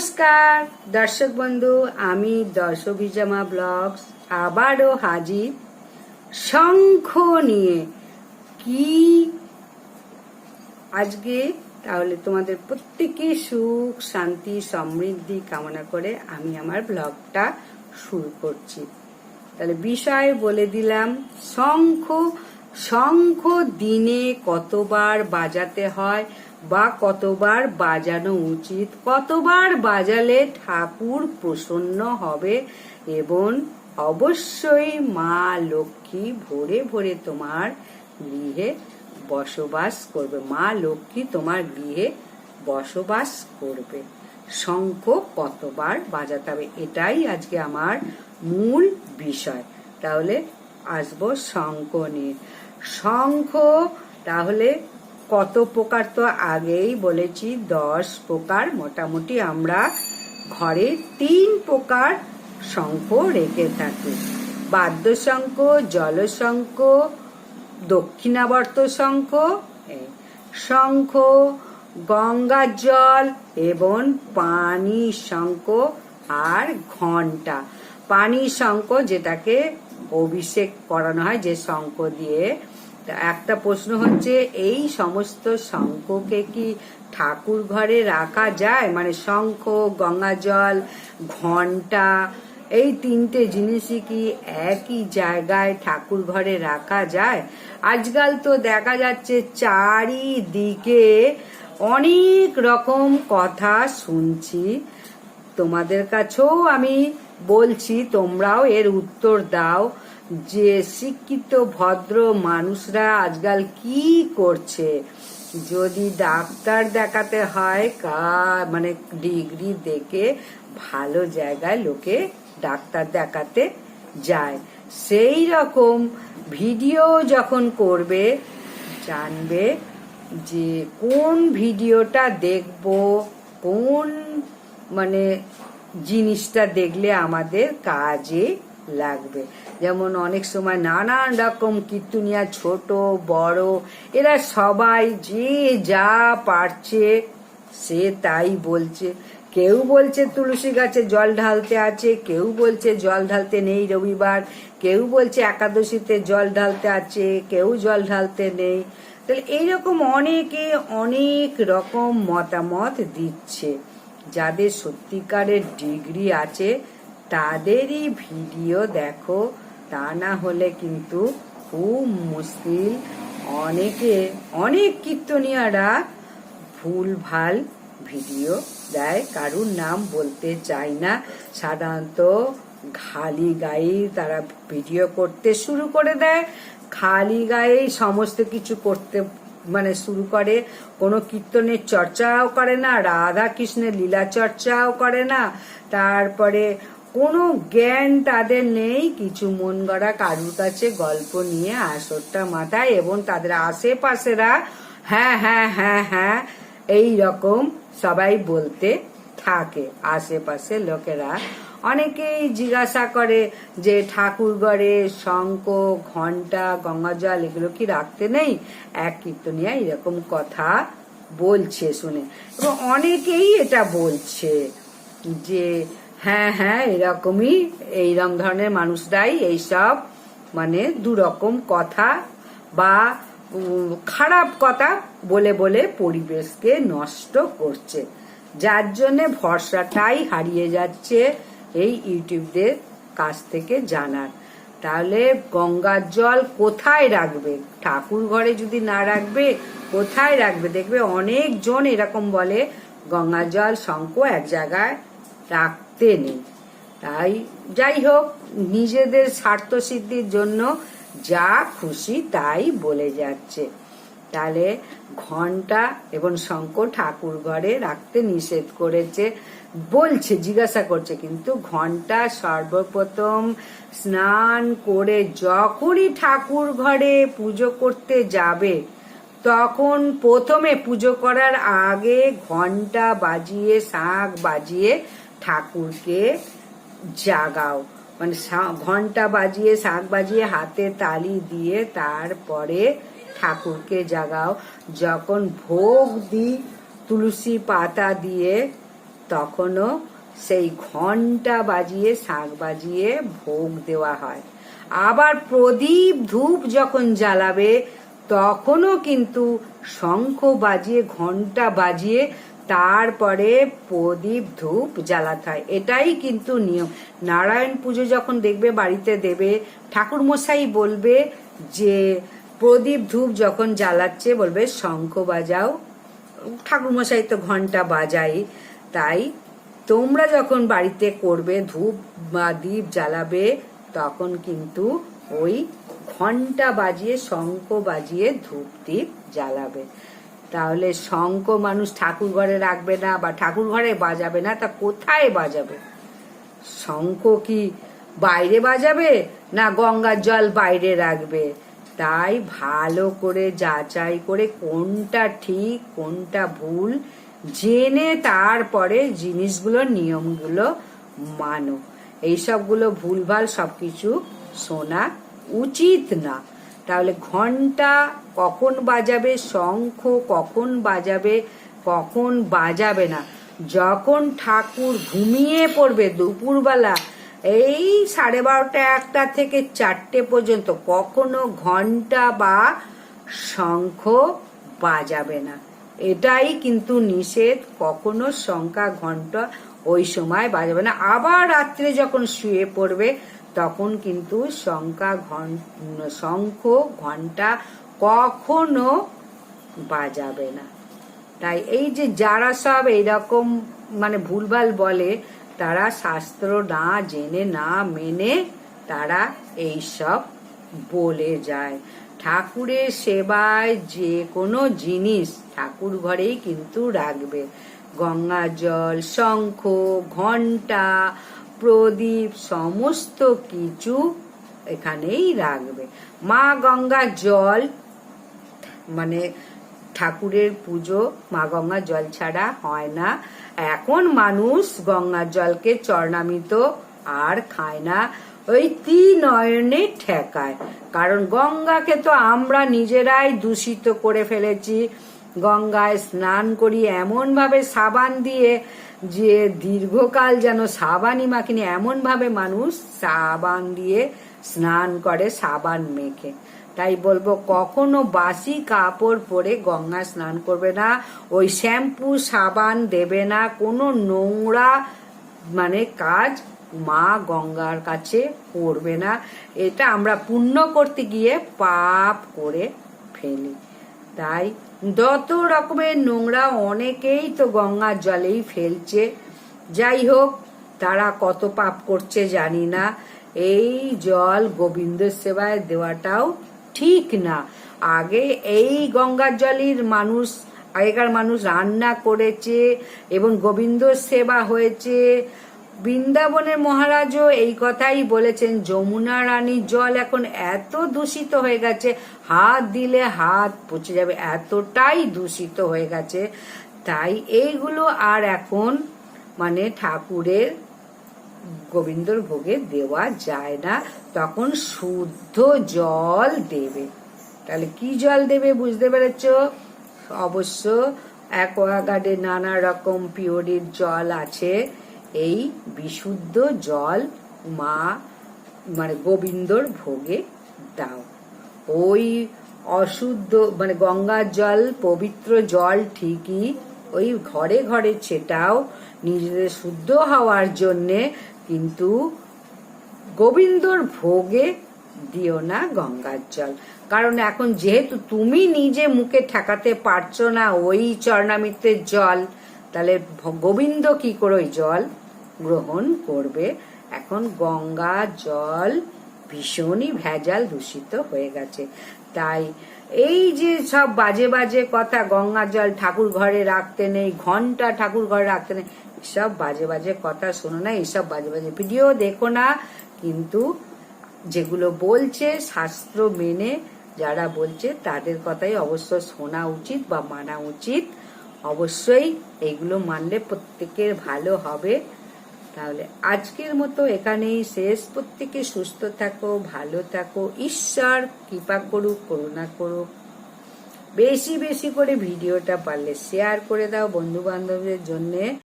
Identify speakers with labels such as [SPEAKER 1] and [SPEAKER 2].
[SPEAKER 1] নমস্কার, দর্শক বন্ধু, আমি দর্শবিজামা ব্লগস আবারও হাজির। শঙ্খ নিয়ে কি আজকে? তাহলে তোমাদের প্রত্যেকে সুখ, শান্তি, সমৃদ্ধি কামনা করে আমি আমার ব্লগটা শুরু করছি। তাহলে বিষয় বলে দিলাম, শঙ্খ শঙ্খ দিনে কতবার বাজাতে হয়? বা কতবার বাজানো উচিত, কতবার বাজালে ঠাকুর প্রসন্ন হবে এবং অবশ্যই মা লক্ষ্মী ভোরে ভোরে তোমার গৃহে বসবাস করবে। মা লক্ষ্মী তোমার গৃহে বসবাস করবে। শঙ্খ কতবার বাজাতে হবে, এটাই আজকে আমার মূল বিষয়। তাহলে আসব শঙ্খ নিয়ে। শঙ্খ তাহলে কত প্রকার তো আগেই বলেছি, দশ প্রকার। মোটামুটি আমরা ঘরে তিন প্রকার শঙ্খ রেখে থাকি। বাদ্যশঙ্খ, জলশঙ্খ, দক্ষিণাবর্ত শঙ্খ শঙ্খ, গঙ্গা জল এবং পানি শঙ্খ আর ঘণ্টা পানি শঙ্খ যেটাকে অভিষেক করানো হয়, যে শঙ্খ দিয়ে একটা প্রশ্ন হচ্ছে, এই সমস্ত শঙ্খকে কি ঠাকুর ঘরে রাখা যায়? মানে শঙ্খ, গঙ্গা জল ঘণ্টা এই তিনটে জিনিসই কি একই জায়গায় ঠাকুর ঘরে রাখা যায়? আজকাল তো দেখা যাচ্ছে চারিদিকে অনেক রকম কথা শুনছি। তোমাদের কাছেও আমি বলছি, তোমরাও এর উত্তর দাও। যে শিক্ষিত ভদ্র মানুষরা আজকাল কি করছে? যদি ডাক্তার দেখাতে হয়, কা মানে ডিগ্রি দেখে ভালো জায়গায় লোকে ডাক্তার দেখাতে যায়। সেই রকম ভিডিও যখন করবে, জানবে যে কোন ভিডিওটা দেখব, কোন মানে জিনিসটা দেখলে আমাদের কাজে লাগবে। যেমন অনেক সময় নানান রকম কীর্তনিয়া, ছোট, বড়, এরা সবাই যে যা পারছে সে তাই বলছে। কেউ বলছে তুলসী গাছে জল ঢালতে আছে, কেউ বলছে জল ঢালতে নেই রবিবার, কেউ বলছে একাদশীতে জল ঢালতে আছে, কেউ জল ঢালতে নেই। তাহলে এইরকম অনেকে অনেক রকম মতামত দিচ্ছে। যাদের সত্যিকারের ডিগ্রি আছে তাদেরই ভিডিও দেখো। তা না হলে কিন্তু খুব মুশকিল। অনেকে, অনেক কীর্তনিয়ারা ভুল ভালো ভিডিও দেয়, কারুর নাম বলতে চাই না। সাধারণত খালি গায়ে তারা ভিডিও করতে শুরু করে দেয়। খালি গায়েই সমস্ত কিছু করতে মানে শুরু করে। কোনো কীর্তনের চর্চাও করে না রাধা কৃষ্ণের লীলা চর্চাও করে না। তারপরে কোনো জ্ঞান তাদের নেই। কিছু মন গড়া কারুর কাছে গল্প নিয়ে আসরটা মাথায় এবং তাদের আশেপাশেরা হ্যাঁ হ্যাঁ হ্যাঁ হ্যাঁ এই রকম সবাই বলতে থাকে। আশেপাশে লোকেরা অনেকেই জিজ্ঞাসা করে যে ঠাকুর ঘরে শঙ্খ ঘণ্টা গঙ্গা জল এগুলো কি রাখতে নেই? এক কীর্তনিয়া এরকম কথা বলছে শুনে। এবং অনেকেই এটা বলছে যে হ্যাঁ হ্যাঁ এরকমই এইরকম ধরনের মানুষরাই এইসব মানে দুরকম কথা বা খারাপ কথা বলে বলে পরিবেশকে নষ্ট করছে। যার জন্যে ভরসাটাই হারিয়ে যাচ্ছে এই ইউটিউবদের কাছ থেকে জানার। তাহলে গঙ্গার জল কোথায় রাখবে? ঠাকুর ঘরে যদি না রাখবে, কোথায় রাখবে? দেখবে অনেকজন এরকম বলে গঙ্গা জল শঙ্খ এক জায়গায় রাখতে নেই। তাই যাই হোক, নিজেদের স্বার্থ সিদ্ধির জন্য যা খুশি তাই বলে যাচ্ছে। তাহলে ঘণ্টা এবং শঙ্খ ঠাকুর ঘরে রাখতে নিষেধ করেছে, বলছে, জিজ্ঞাসা করছে, কিন্তু ঘণ্টা সর্বপ্রথম স্নান করে যখনই ঠাকুর ঘরে পুজো করতে যাবে, তখন প্রথমে পুজো করার আগে ঘণ্টা বাজিয়ে, শাঁখ বাজিয়ে ঠাকুরকে জাগাও। মানে ঘণ্টা বাজিয়ে, শাঁখ বাজিয়ে, হাতে তালি দিয়ে তারপরে ঠাকুরকে জাগাও। যখন ভোগ দিই, তুলসী পাতা দিয়ে, তখনও সেই ঘণ্টা বাজিয়ে, শাঁখ বাজিয়ে ভোগ দেওয়া হয়। আবার প্রদীপ ধূপ যখন জ্বালাবে, তখনও কিন্তু শঙ্খ বাজিয়ে ঘণ্টা বাজিয়ে তারপরে প্রদীপ ধূপ জ্বালাতে হয়। এটাই কিন্তু নিয়ম। নারায়ণ পুজো যখন দেখবে, বাড়িতে দেবে ঠাকুর মশাই বলবে যে, প্রদীপ ধূপ যখন জ্বালাচ্ছে, বলবে, শঙ্খ বাজাও। ঠাকুর মশাই তো ঘণ্টা বাজাই তাই তোমরা যখন বাড়িতে করবে, ধূপ বা দীপ জ্বালাবে, তখন কিন্তু ওই ঘণ্টা বাজিয়ে, শঙ্খ বাজিয়ে ধূপ দ্বীপ জ্বালাবে। তাহলে শঙ্খ মানুষ ঠাকুর ঘরে রাখবে না বা ঠাকুর ঘরে বাজাবে না, তা কোথায় বাজাবে? শঙ্খ কি বাইরে বাজাবে না গঙ্গার জল বাইরে রাখবে? তাই ভালো করে যাচাই করে কোনটা ঠিক, কোনটা ভুল, জেনে তারপরে জিনিসগুলো, নিয়মগুলো মানো। এইসবগুলো ভুলভাল সবকিছু শোনা উচিত না। তাহলে ঘণ্টা কখন বাজাবে শঙ্খ, কখন বাজাবে কখন বাজাবে না। যখন ঠাকুর ঘুমিয়ে পড়বে দুপুরবেলা, এই সাড়ে বারোটা একটা থেকে চারটে পর্যন্ত কখনো ঘণ্টা বা শঙ্খ বাজাবে না। এটাই কিন্তু নিষেধ, কখনো সংখ্যা ঘণ্টা ওই সময় বাজাবে না। আবার রাত্রে যখন শুয়ে পড়বে, তখন কিন্তু শঙ্কা ঘন, শঙ্খ, ঘণ্টা কখনো বাজাবে না। তাই এই যে যারা সব এইরকম মানে ভুলভাল বলে, তারা শাস্ত্র না জেনে, না মেনে তারা এই সব বলে যায়। ঠাকুরের সেবায় যে কোনো জিনিস ঠাকুর ঘরেই কিন্তু রাখবে। গঙ্গা জল, শঙ্খ ঘণ্টা প্রদীপ, সমস্ত কিছু এখানেই রাখবে। মা গঙ্গা জল মানে ঠাকুরের পুজো, মা গঙ্গার জল ছাড়া হয় না। এখন মানুষ গঙ্গার জলকে চরণামিত আর খায় না। ওই নয়নে ঠেকায়। কারণ গঙ্গাকে তো আমরা নিজেরাই দূষিত করে ফেলেছি। গঙ্গায় স্নান করি এমন ভাবে সাবান দিয়ে যে দীর্ঘকাল যেন সাবানই মাখিনি এমন ভাবে মানুষ সাবান দিয়ে স্নান করে, সাবান মেখে। তাই বলব, কখনো বাসি কাপড় পরে গঙ্গা স্নান করবে না, ওই শ্যাম্পু, সাবান দেবে না, কোনো নোংরা মানে কাজ মা গঙ্গার কাছে করবে না। এটা আমরা পুণ্য করতে গিয়ে পাপ করে ফেলি। তাই যত রকমের নোংরা অনেকেই তো গঙ্গার জলেই ফেলছে। যাই হোক, তারা কত পাপ করছে জানি না। এই জল গোবিন্দ সেবায় দেওয়াটাও ঠিক না। আগে এই গঙ্গার জলের মানুষ, আগেকার মানুষ রান্না করেছে এবং গোবিন্দ সেবা হয়েছে। বৃন্দাবনের মহারাজও এই কথাই বলেছেন, যমুনা রানীর জল এখন এত দূষিত হয়ে গেছে, হাত দিলে হাত পচে যাবে, এতটাই দূষিত হয়ে গেছে। তাই এইগুলো আর এখন মানে ঠাকুরের, গোবিন্দর ভোগে দেওয়া যায় না। তখন শুদ্ধ জল দেবে। তাহলে কি জল দেবে বুঝতে পেরেছ? অবশ্য অ্যাকোয়াগার্ডে নানা রকম পিওরির জল আছে। এই বিশুদ্ধ জল মা মানে গোবিন্দর ভোগে দাও। ওই অশুদ্ধ মানে গঙ্গার জল, পবিত্র জল ঠিকই ওই ঘরে ঘরে ছেটাও, নিজেদের শুদ্ধ হওয়ার জন্যে। কিন্তু গোবিন্দর ভোগে দিও না গঙ্গার জল। কারণ এখন যেহেতু তুমি নিজে মুখে ঠেকাতে পারছ না ওই চরণামিত্রের জল, তাহলে গোবিন্দ কি করে ওই জল গ্রহণ করবে? এখন গঙ্গা, জল ভীষণই ভেজাল দূষিত হয়ে গেছে। তাই এই যে সব বাজে বাজে কথা, গঙ্গা জল ঠাকুর ঘরে রাখতে নেই, ঘণ্টা ঠাকুর ঘরে রাখতে নেই সব বাজে বাজে কথা শোনো না এইসব বাজে বাজে ভিডিও দেখো না কিন্তু যেগুলো বলছে, শাস্ত্র মেনে যারা বলছে, তাদের কথাই অবশ্য শোনা উচিত বা মানা উচিত। অবশ্যই এইগুলো মানলে প্রত্যেকের ভালো হবে। তাহলে আজকের মতো এখানেই শেষ। প্রত্যেকে সুস্থ থাকো, ভালো থাকো। ঈশ্বর কৃপা করুক, করুণা করুক। বেশি বেশি করে ভিডিওটা পারলে শেয়ার করে দাও বন্ধু বান্ধবদের জন্যে।